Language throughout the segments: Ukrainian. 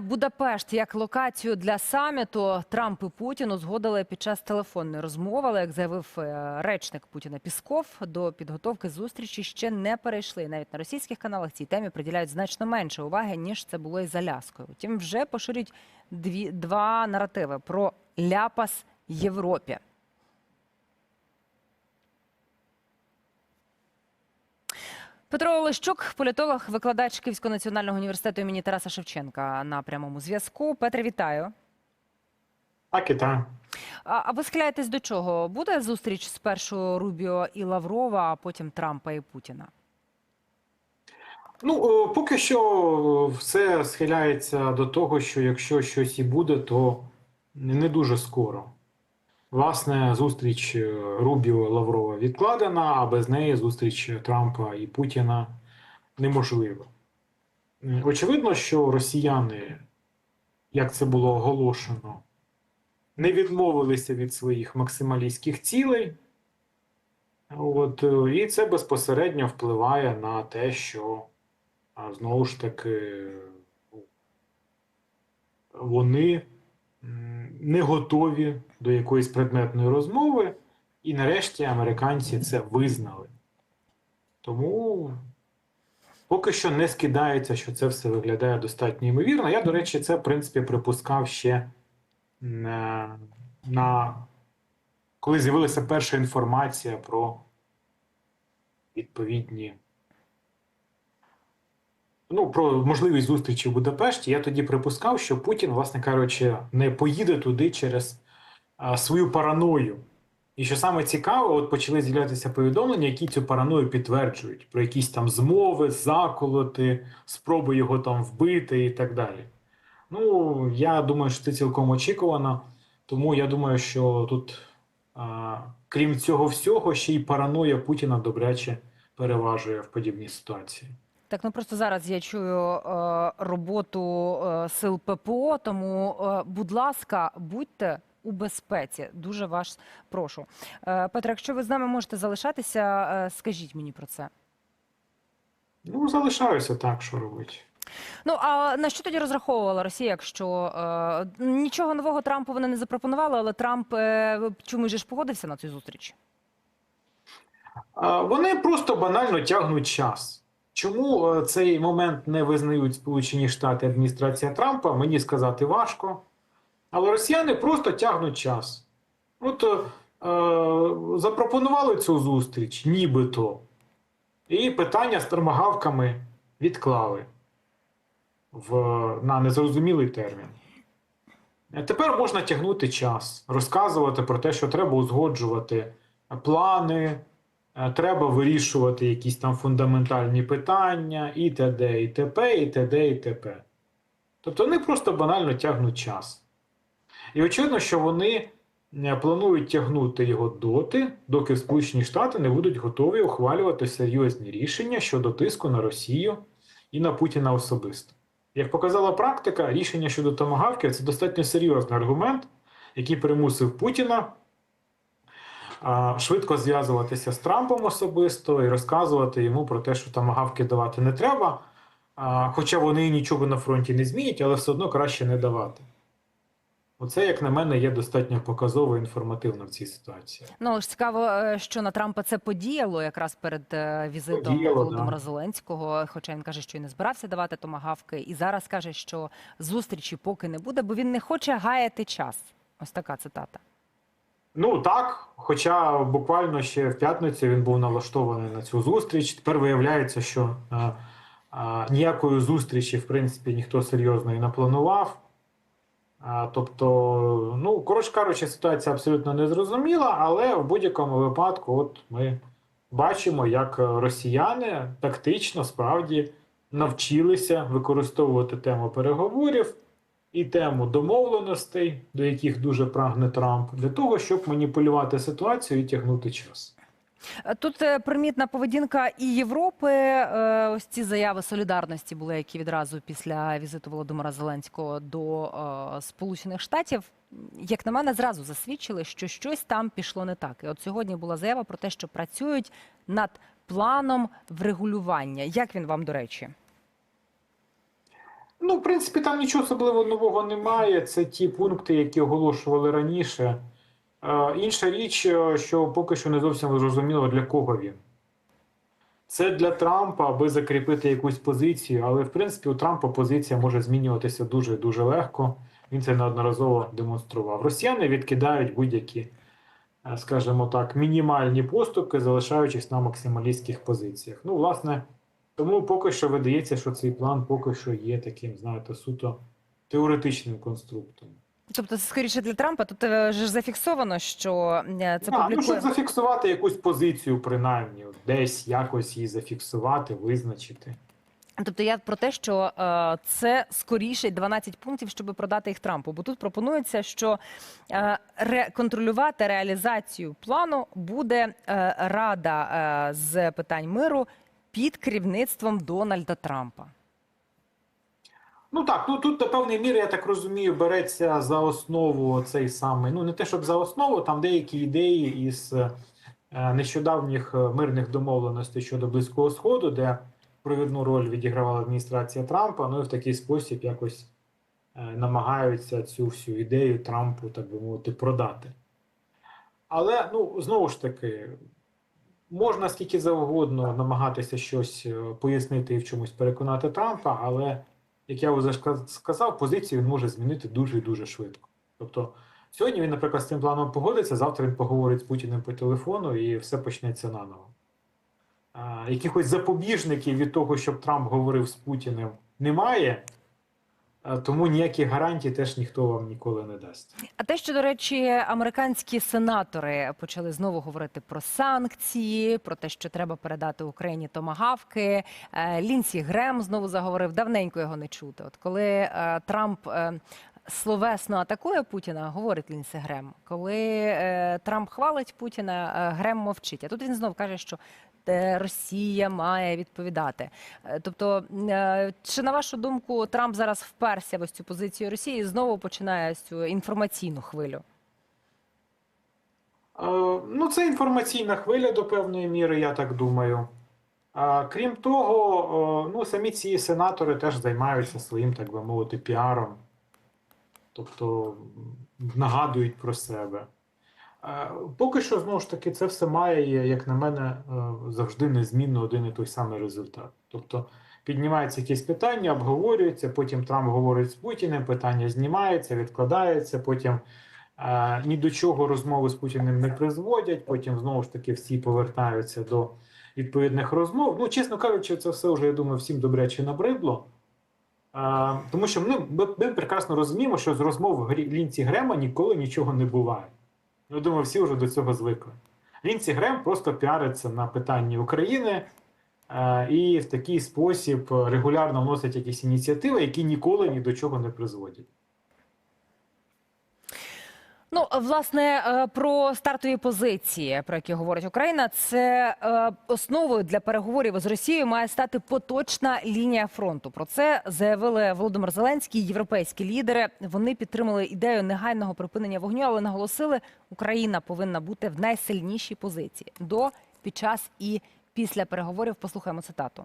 Будапешт як локацію для саміту Трамп і Путін узгодили під час телефонної розмови. Але як заявив е, речник Путіна Пісков, до підготовки зустрічі ще не перейшли. Навіть на російських каналах цій темі приділяють значно менше уваги ніж це було із Аляскою. Втім, вже поширюють дві два наративи про ляпас Європі. Петро Олещук, політолог, викладач Київського національного університету імені Тараса Шевченка на прямому зв'язку. Петре, вітаю. Так і так. А, а ви схиляєтесь до чого? Буде зустріч спершу Рубіо і Лаврова, а потім Трампа і Путіна? Ну, поки що все схиляється до того, що якщо щось і буде, то не дуже скоро. Власне, зустріч е, Рубіо Лаврова відкладена, а без неї зустріч Трампа і Путіна неможлива. Очевидно, що росіяни, як це було оголошено, не відмовилися від своїх максималістських цілей. От, е, і це безпосередньо впливає на те, що знову ж таки вони не готові до якоїсь предметної розмови, і нарешті американці це визнали. Тому поки що не скидається, що це все виглядає достатньо ймовірно. Я, до речі, це в принципі припускав ще на, на коли з'явилася перша інформація про відповідні. Ну, про можливість зустрічі в Будапешті, я тоді припускав, що Путін, власне кажучи, не поїде туди через а, свою параною. І що саме цікаве, от почали з'являтися повідомлення, які цю параною підтверджують, про якісь там змови, заколоти, спроби його там вбити і так далі. Ну, я думаю, що це цілком очікувано. Тому я думаю, що тут, а, крім цього всього, ще й параноя Путіна добряче переважує в подібній ситуації. Так, ну просто зараз я чую е, роботу е, сил ППО, тому, е, будь ласка, будьте у безпеці. Дуже вас прошу. Е, Петро, якщо ви з нами можете залишатися, е, скажіть мені про це. Ну, залишаюся так, що робить. Ну а на що тоді розраховувала Росія, якщо е, нічого нового Трампу вони не запропонували, але Трамп е, чому ж погодився на цю зустріч? Вони просто банально тягнуть час. Чому е, цей момент не визнають Сполучені Штати адміністрація Трампа, мені сказати важко. Але росіяни просто тягнуть час. От е, е, запропонували цю зустріч, нібито, і питання з тормагавками відклали в, на незрозумілий термін. Е, Тепер можна тягнути час, розказувати про те, що треба узгоджувати плани, треба вирішувати якісь там фундаментальні питання, і т.д., і т.п., і т.д., і т.п. Тобто вони просто банально тягнуть час. І очевидно, що вони е, планують тягнути його доти, доки Сполучені Штати не будуть готові ухвалювати серйозні рішення щодо тиску на Росію і на Путіна особисто. Як показала практика, рішення щодо томагавки це достатньо серйозний аргумент, який примусив Путіна швидко зв'язуватися з Трампом особисто і розказувати йому про те, що томагавки давати не треба. Хоча вони нічого на фронті не змінять, але все одно краще не давати. Оце, як на мене, є достатньо показово і інформативно в цій ситуації. Ну ж цікаво, е, що на Трампа це подіяло якраз перед е, візитом Подіяло, Володимира да. Зеленського. Хоча він каже, що і не збирався давати томагавки, і зараз каже, що зустрічі поки не буде, бо він не хоче гаяти час. Ось така цитата. Ну так, хоча буквально ще в п'ятницю він був налаштований на цю зустріч. Тепер виявляється, що е, е, ніякої зустрічі, в принципі, ніхто серйозно і не планував. А, тобто, ну, коротше кажучи, ситуація абсолютно незрозуміла, але в будь-якому випадку, от ми бачимо, як росіяни тактично справді навчилися використовувати тему переговорів і тему домовленостей, до яких дуже прагне Трамп, для того, щоб маніпулювати ситуацію і тягнути час. Е, Тут е, примітна поведінка і Європи. Е, Ось ці заяви солідарності були, які відразу після візиту Володимира Зеленського до Сполучених Штатів, як на мене, зразу засвідчили, що щось там пішло не так. І от сьогодні була заява про те, що працюють над планом врегулювання. Як він вам до речі? Ну, в принципі, там нічого особливо нового немає. Це ті пункти, які оголошували раніше. Е, інша річ, е, що поки що не зовсім зрозуміло, для кого він. Це для Трампа, аби закріпити якусь позицію, але в принципі у Трампа позиція може змінюватися дуже дуже легко. Він це неодноразово демонстрував. Росіяни відкидають будь-які, е, скажімо так, мінімальні поступки, залишаючись на максималістських позиціях. Ну, власне, тому поки що видається, що цей план поки що є таким, знаєте, суто теоретичним конструктом. Тобто, це скоріше для Трампа. Тут е, ж зафіксовано, що е, це а, ну, публікує. щоб зафіксувати якусь позицію, принаймні, десь якось її зафіксувати, визначити. Тобто я про те, що е, це скоріше 12 пунктів, щоб продати їх Трампу. Бо тут пропонується, що е, ре, контролювати реалізацію плану буде е, Рада е, з питань миру під керівництвом Дональда Трампа. Ну так, ну тут до певної міри, я так розумію, береться за основу цей самий. Ну не те, щоб за основу, там деякі ідеї із е, нещодавніх е, мирних домовленостей щодо Близького Сходу, де провідну роль відігравала адміністрація Трампа. Ну і в такий спосіб якось е, намагаються цю всю ідею Трампу, так би мовити, продати. Але ну знову ж таки. Можна скільки завгодно намагатися щось е, пояснити і в чомусь переконати Трампа, але як я вже ска- сказав, позицію він може змінити дуже і дуже швидко. Тобто сьогодні він, наприклад, з цим планом погодиться, завтра він поговорить з Путіним по телефону і все почнеться наново. Якихось запобіжників від того, щоб Трамп говорив з Путіним, немає, тому ніяких гарантій теж ніхто вам ніколи не дасть. А те, що, до речі, американські сенатори почали знову говорити про санкції, про те, що треба передати Україні томагавки. Е, Лінсі Грем знову заговорив, давненько його не чути. От коли е, Трамп е, словесно атакує Путіна, говорить Лінсі Грем. Коли Трамп хвалить Путіна, Грем мовчить. А тут він знов каже, що Росія має відповідати. Е, Тобто, е, чи на вашу думку, Трамп зараз вперся в ось цю позицію Росії і знову починає цю інформаційну хвилю? Е, Ну, це інформаційна хвиля до певної міри, я так думаю. Крім того, ну, самі ці сенатори теж займаються своїм, так би мовити, піаром. Тобто нагадують про себе. Поки що, знову ж таки, це все має, як на мене, е, завжди незмінно один і той самий результат. Тобто піднімаються якісь питання, обговорюються, потім Трамп говорить з Путіним, питання знімається, відкладається, потім е, ні до чого розмови з Путіним не призводять, потім знову ж таки всі повертаються до відповідних розмов. Ну, чесно кажучи, це все вже, я думаю, всім добряче набридло. Е, тому що ми, ми, прекрасно розуміємо, що з розмов Грі- Лінці Грема ніколи нічого не буває. Я думаю, всі вже до цього звикли. Лінці Грем просто піариться на питанні України е, і в такий спосіб регулярно вносить якісь ініціативи, які ніколи ні до чого не призводять. Ну, власне, е, про стартові позиції, про які говорить Україна, це е, основою для переговорів з Росією має стати поточна лінія фронту. Про це заявили Володимир Зеленський, європейські лідери. Вони підтримали ідею негайного припинення вогню, але наголосили, Україна повинна бути в найсильнішій позиції до, під час і після переговорів. Послухаємо цитату.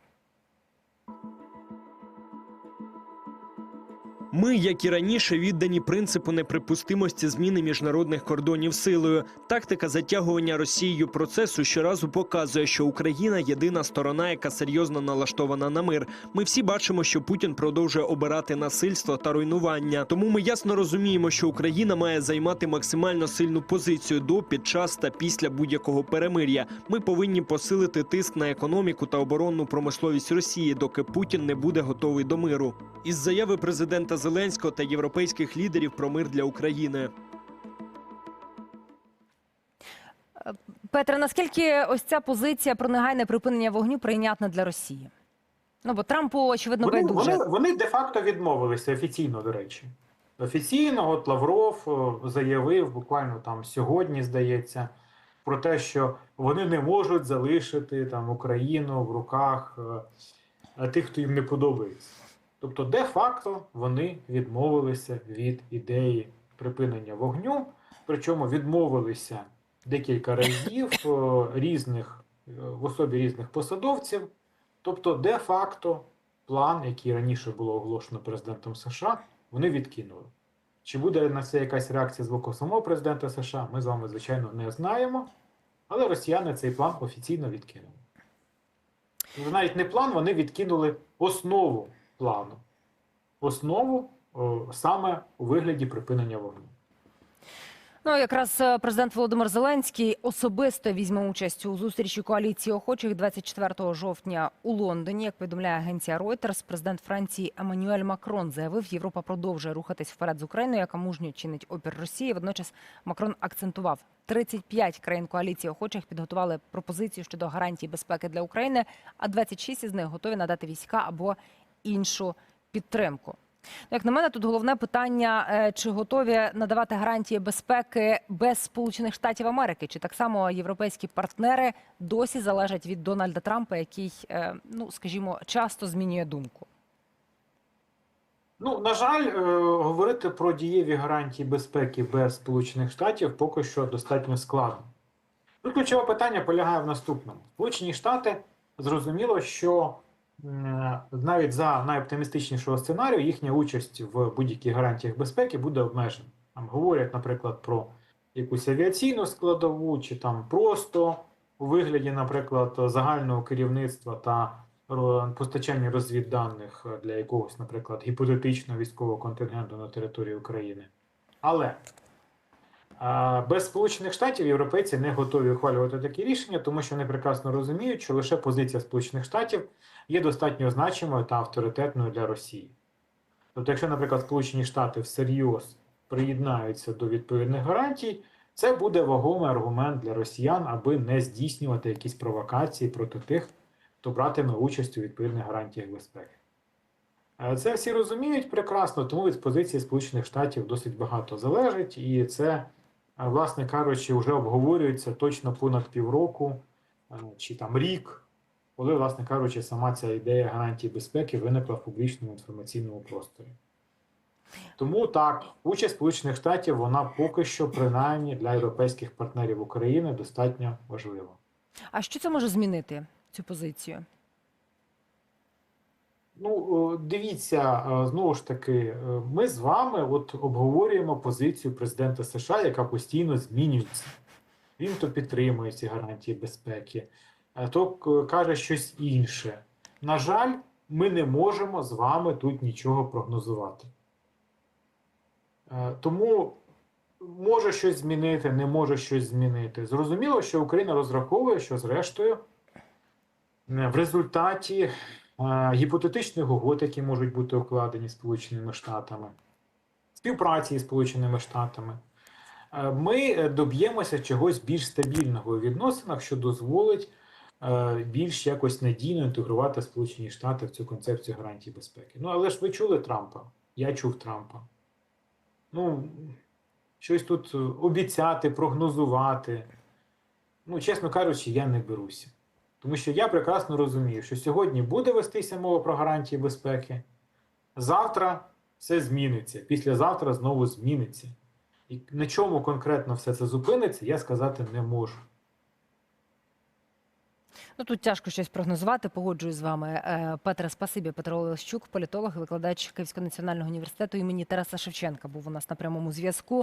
Ми, як і раніше, віддані принципу неприпустимості зміни міжнародних кордонів силою. Тактика затягування Росією процесу щоразу показує, що Україна єдина сторона, яка серйозно налаштована на мир. Ми всі бачимо, що Путін продовжує обирати насильство та руйнування. Тому ми ясно розуміємо, що Україна має займати максимально сильну позицію до, під час та після будь-якого перемир'я. Ми повинні посилити тиск на економіку та оборонну промисловість Росії, доки Путін не буде готовий до миру. Із заяви президента Зеленського та європейських лідерів про мир для України. Петре, наскільки ось ця позиція про негайне припинення вогню прийнятна для Росії? Ну бо Трампу очевидно Вони, байдуже. вони, вони де-факто відмовилися офіційно, до речі. Офіційно, от Лавров е, заявив буквально там сьогодні, здається, про те, що вони не можуть залишити там Україну в руках е, тих, хто їм не подобається. Тобто, де-факто вони відмовилися від ідеї припинення вогню, причому відмовилися декілька разів е, різних е, в особі різних посадовців. Тобто, де-факто план, який раніше було оголошено президентом США, вони відкинули. Чи буде на це якась реакція з боку самого президента США, ми з вами, звичайно, не знаємо. Але росіяни цей план офіційно відкинули. Навіть не план, вони відкинули основу плану. Основу саме у вигляді припинення вогню. Ну, якраз е, президент Володимир Зеленський особисто візьме участь у зустрічі коаліції охочих 24 жовтня у Лондоні. Як повідомляє агенція Reuters, президент Франції Еммануель Макрон заявив, Європа продовжує рухатись вперед з Україною, яка мужньо чинить опір Росії. Водночас Макрон акцентував, 35 країн коаліції охочих підготували пропозицію щодо гарантій безпеки для України, а 26 із них готові надати війська або іншу підтримку. Ну, Як на мене, тут головне питання: е, чи готові надавати гарантії безпеки без Сполучених Штатів Америки? Чи так само європейські партнери досі залежать від Дональда Трампа, який, е, ну скажімо, часто змінює думку? Ну, на жаль, е, говорити про дієві гарантії безпеки без Сполучених Штатів поки що достатньо складно. Тут ключове питання полягає в наступному: Сполучені Штати зрозуміло, що навіть за найоптимістичнішого сценарію їхня участь в будь-яких гарантіях безпеки буде обмежена. Там говорять, наприклад, про якусь авіаційну складову, чи там просто у вигляді, наприклад, загального керівництва та постачання розвідданих е, для якогось, наприклад, гіпотетичного військового контингенту на території України. Але без Сполучених Штатів європейці не готові ухвалювати такі рішення, тому що вони прекрасно розуміють, що лише позиція Сполучених Штатів є достатньо значимою та авторитетною для Росії. Тобто, якщо, наприклад, Сполучені Штати всерйоз приєднаються до відповідних гарантій, це буде вагомий аргумент для росіян, аби не здійснювати якісь провокації проти тих, хто братиме участь у відповідних гарантіях безпеки. Е, Це всі розуміють прекрасно, тому від позиції Сполучених Штатів досить багато залежить, і це, власне кажучи, вже обговорюється точно понад півроку е, чи там рік, коли, власне кажучи, сама ця ідея гарантії безпеки виникла в публічному інформаційному просторі. Тому так, участь Сполучених Штатів вона поки що, принаймні для європейських партнерів України, достатньо важлива. А що це може змінити цю позицію? Ну, дивіться, е, знову ж таки, е, ми з вами от обговорюємо позицію президента США, яка постійно змінюється. Він то підтримує ці гарантії безпеки, е, то каже щось інше. На жаль, ми не можемо з вами тут нічого прогнозувати. Тому може щось змінити, не може щось змінити. Зрозуміло, що Україна розраховує, що зрештою в результаті гіпотетичних угод, які можуть бути укладені Сполученими Штатами, співпраці з Сполученими Штатами, е, ми е, доб'ємося чогось більш стабільного у відносинах, що дозволить е, більш якось надійно інтегрувати Сполучені Штати в цю концепцію гарантій безпеки. Ну, але ж ви чули Трампа? Я чув Трампа. Ну, щось тут обіцяти, прогнозувати. Ну, чесно кажучи, я не беруся. Тому що я прекрасно розумію, що сьогодні буде вестися мова про гарантії безпеки, завтра все зміниться, післязавтра знову зміниться. І на чому конкретно все це зупиниться, я сказати не можу. Ну тут тяжко щось прогнозувати. Погоджуюсь з вами. Е, Петре, спасибі. Петро Олещук, політолог, викладач Київського національного університету імені Тараса Шевченка, був у нас на прямому зв'язку.